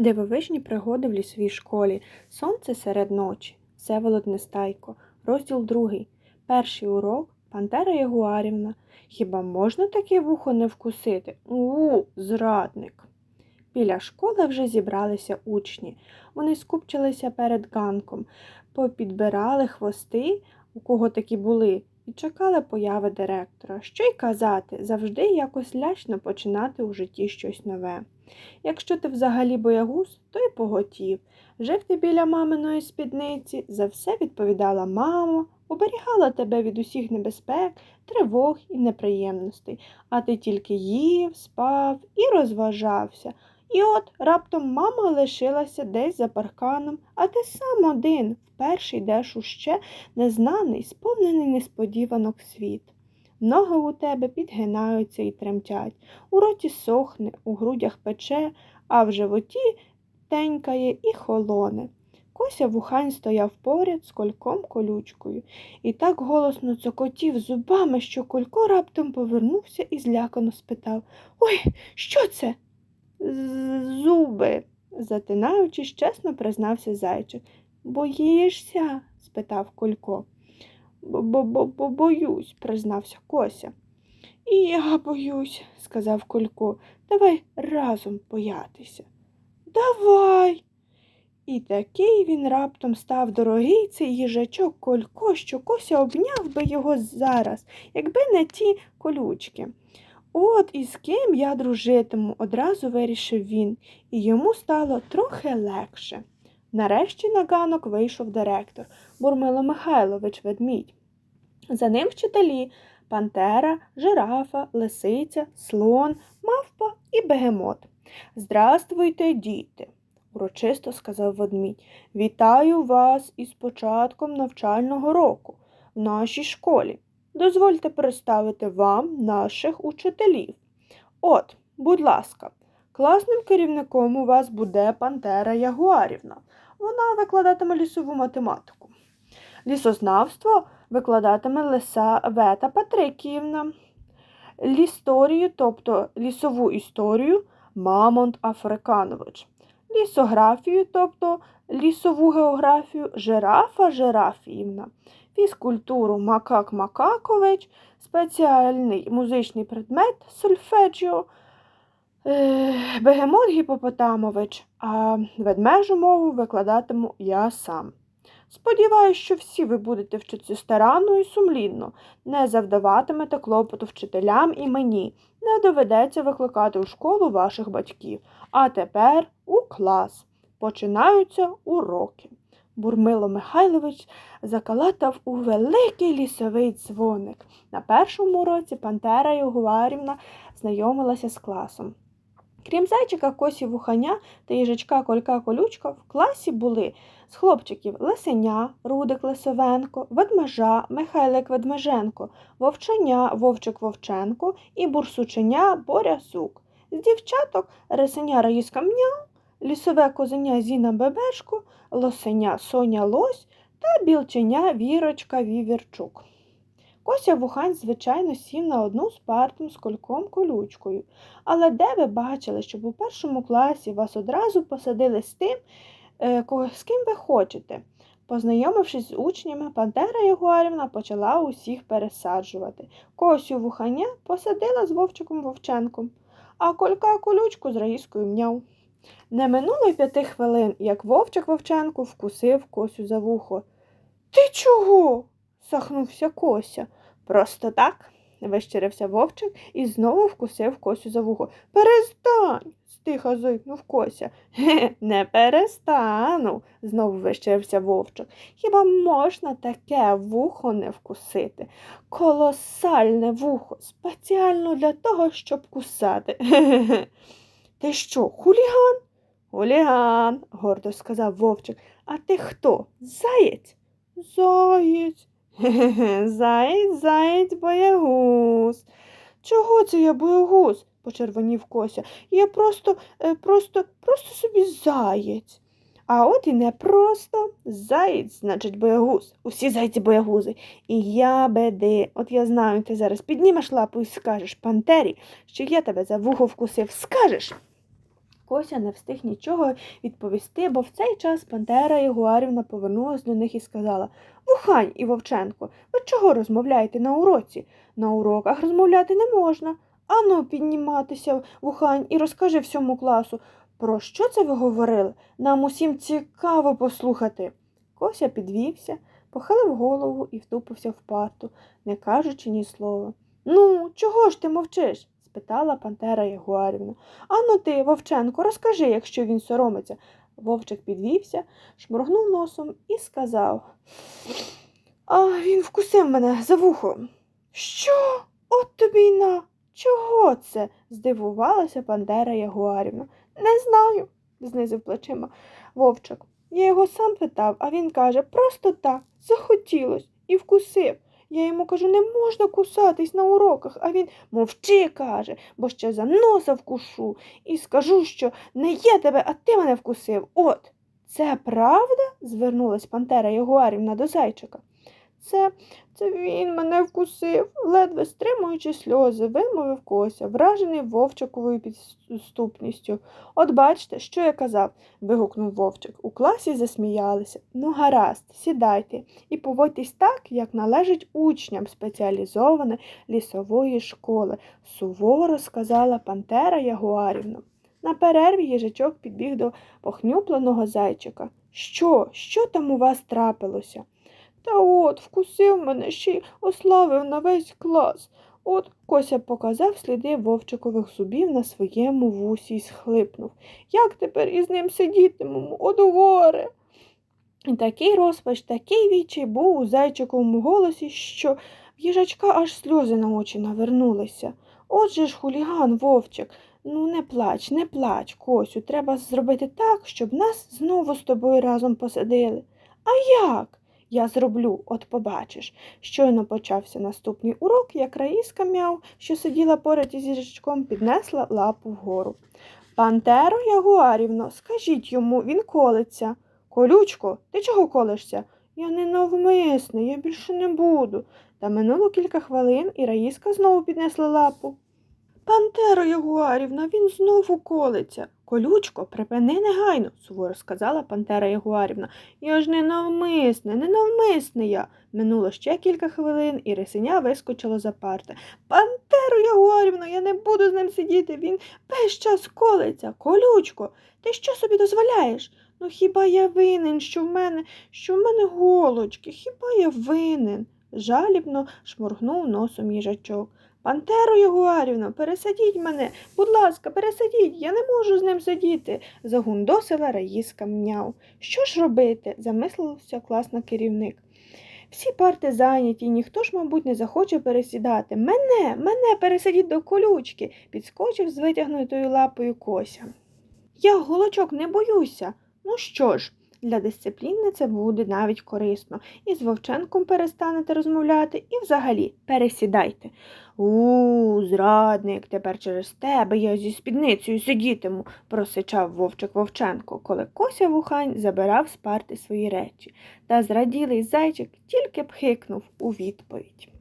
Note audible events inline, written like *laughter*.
Дивовижні пригоди в лісовій школі. Сонце серед ночі. Всеволод Нестайко. Розділ другий. Перший урок. Пантера Ягуарівна. Хіба можна таке вухо не вкусити? У, зрадник. Біля школи вже зібралися учні. Вони скупчилися перед ганком, попідбирали хвости, у кого такі були, і чекали появи директора. Що й казати, завжди якось лячно починати у житті щось нове. Якщо ти взагалі боягуз, то й поготів. Жив ти біля маминої спідниці, за все відповідала мама, оберігала тебе від усіх небезпек, тривог і неприємностей, а ти тільки їв, спав і розважався. І от раптом мама лишилася десь за парканом, а ти сам один вперше йдеш у ще незнаний, сповнений несподіванок світ. Ноги у тебе підгинаються і тремтять, у роті сохне, у грудях пече, а в животі тенькає і холоне. Кося вухань стояв поряд з кольком колючкою і так голосно цокотів зубами, що колько раптом повернувся і злякано спитав Ой, що це? «З- Зуби, затинаючись, чесно признався зайчик. Боїшся? спитав Колько. Бо-бо-бо боюсь, признався Кося. І я боюсь, сказав Колько. Давай разом боятися. Давай. І такий він раптом став дорогий цей їжачок Колько, що Кося обняв би його зараз, якби не ті колючки. От із ким я дружитиму, одразу вирішив він, і йому стало трохи легше. Нарешті на ганок вийшов директор Бурмило Михайлович Ведмідь. За ним вчителі пантера, жирафа, лисиця, слон, мавпа і бегемот. Здравствуйте, діти, урочисто сказав ведмідь. Вітаю вас із початком навчального року в нашій школі. Дозвольте представити вам наших учителів. От, будь ласка, класним керівником у вас буде Пантера Ягуарівна. Вона викладатиме лісову математику. Лісознавство викладатиме Лисавета Патрикіївна. Лісторію, тобто лісову історію Мамонт Африканович. Лісографію, тобто лісову географію Жирафа Жирафіївна. Фізкультуру Макак Макакович, спеціальний музичний предмет Сольфеджіо, е, Бегемот Гіпопотамович, а ведмежу мову викладатиму я сам. Сподіваюсь, що всі ви будете вчитися старанно і сумлінно, не завдаватимете клопоту вчителям і мені, не доведеться викликати у школу ваших батьків. А тепер у клас. Починаються уроки. Бурмило Михайлович закалатав у великий лісовий дзвоник. На першому уроці Пантера Ягуарівна знайомилася з класом. Крім зайчика, косі вуханя та їжачка Колька Колючка, в класі були з хлопчиків Лисеня, Рудик Лисовенко, Ведмежа, Михайлик Ведмеженко, Вовченя, Вовчик Вовченко і бурсученя Боря Сук. З дівчаток Рисеня Раїска Мняу, лісове козеня Зіна Бебешко, лосеня Соня Лось та білченя Вірочка Вівірчук. Кося Вухань, звичайно, сів на одну з партом з кольком колючкою. Але де ви бачили, щоб у першому класі вас одразу посадили з тим, е, з ким ви хочете? Познайомившись з учнями, Пантера Ягуарівна почала усіх пересаджувати. Косю Вуханя посадила з Вовчиком Вовченком, а колька колючку з Раїскою мняв. Не минуло й п'яти хвилин, як Вовчик Вовченко вкусив Косю за вухо. Ти чого? сахнувся Кося. Просто так, вищирився вовчик і знову вкусив Косю за вухо. Перестань, стиха зойкнув Кося. Хе, не перестану, знову вищирився вовчик. Хіба можна таке вухо не вкусити? Колосальне вухо, спеціально для того, щоб кусати. *laughs* Хе-хе-хе. Ти що, хуліган? Хуліган, гордо сказав вовчик. А ти хто? Заєць? Заєць. Заєць, заєць, боягуз. Чого це я боягуз? почервонів Кося. Я просто, е, просто, просто собі заєць. А от і не просто заєць, значить, боягуз. Усі зайці боягузи. І я беди. От я знаю, ти зараз піднімеш лапу і скажеш пантері, що я тебе за вухо вкусив. Скажеш. Кося не встиг нічого відповісти, бо в цей час Пантера Ягуарівна повернулась до них і сказала Вухань і Вовченко, ви чого розмовляєте на уроці? На уроках розмовляти не можна. Ану, підніматися, Вухань, і розкажи всьому класу, про що це ви говорили? Нам усім цікаво послухати. Кося підвівся, похилив голову і втупився в парту, не кажучи ні слова. Ну, чого ж ти мовчиш? Спитала Пантера Ягуарівна. Ану ти, Вовченко, розкажи, якщо він соромиться. Вовчик підвівся, шморгнув носом і сказав. А він вкусив мене за вухо. Що? От тобі й на. Чого це? здивувалася Пантера Ягуарівна. Не знаю, знизив плечима Вовчик. Я його сам питав, а він каже, просто так, захотілось і вкусив. Я йому кажу, не можна кусатись на уроках, а він мовчи, каже, бо ще за носа вкушу і скажу, що не я тебе, а ти мене вкусив. От. Це правда? звернулась Пантера Ягуарівна до зайчика. Це, це він мене вкусив, ледве стримуючи сльози, вимовив Кося, вражений вовчиковою підступністю. От бачите, що я казав, вигукнув вовчик. У класі засміялися. Ну, гаразд, сідайте і поводьтесь так, як належить учням спеціалізованої лісової школи, суворо сказала Пантера Ягуарівна. На перерві їжачок підбіг до похнюпленого зайчика. Що? Що там у вас трапилося? Та от вкусив мене ще й ославив на весь клас. От Кося показав сліди вовчикових зубів на своєму вусі й схлипнув. Як тепер із ним сидітимемо? От горе. І такий розпач, такий відчай був у зайчиковому голосі, що в їжачка аж сльози на очі навернулися. Отже ж, хуліган, вовчик, ну не плач, не плач, Косю, треба зробити так, щоб нас знову з тобою разом посадили. А як? Я зроблю, от побачиш. Щойно почався наступний урок, як Раїска мяв, що сиділа поряд із їжачком, піднесла лапу вгору. Пантеро Ягуарівно, скажіть йому, він колиться. Колючко, ти чого колишся? Я не навмисне, я більше не буду. Та минуло кілька хвилин, і Раїска знову піднесла лапу. Пантеро Ягуарівна, він знову колиться. Колючко, припини негайно, суворо сказала Пантера Ягуарівна. Я ж не навмисне, не навмисне я. Минуло ще кілька хвилин, і рисеня вискочила за парти. Пантеро Ягуарівна, я не буду з ним сидіти. Він весь час колиться. Колючко, ти що собі дозволяєш? Ну хіба я винен, що в мене, що в мене голочки? Хіба я винен? Жалібно шморгнув носом їжачок. Пантеро Ягуарівна, пересадіть мене, будь ласка, пересадіть, я не можу з ним сидіти, загундосила Раїска мняв. Що ж робити? замислився класний керівник. Всі парти зайняті, ніхто ж, мабуть, не захоче пересідати. Мене, мене пересадіть до колючки, підскочив з витягнутою лапою Кося. Я голочок не боюся. Ну що ж, для дисципліни це буде навіть корисно. І з Вовченком перестанете розмовляти, і взагалі пересідайте. У, зрадник, тепер через тебе я зі спідницею сидітиму, просичав вовчик Вовченко, коли Кося Вухань забирав з парти свої речі. Та зраділий зайчик тільки б хикнув у відповідь.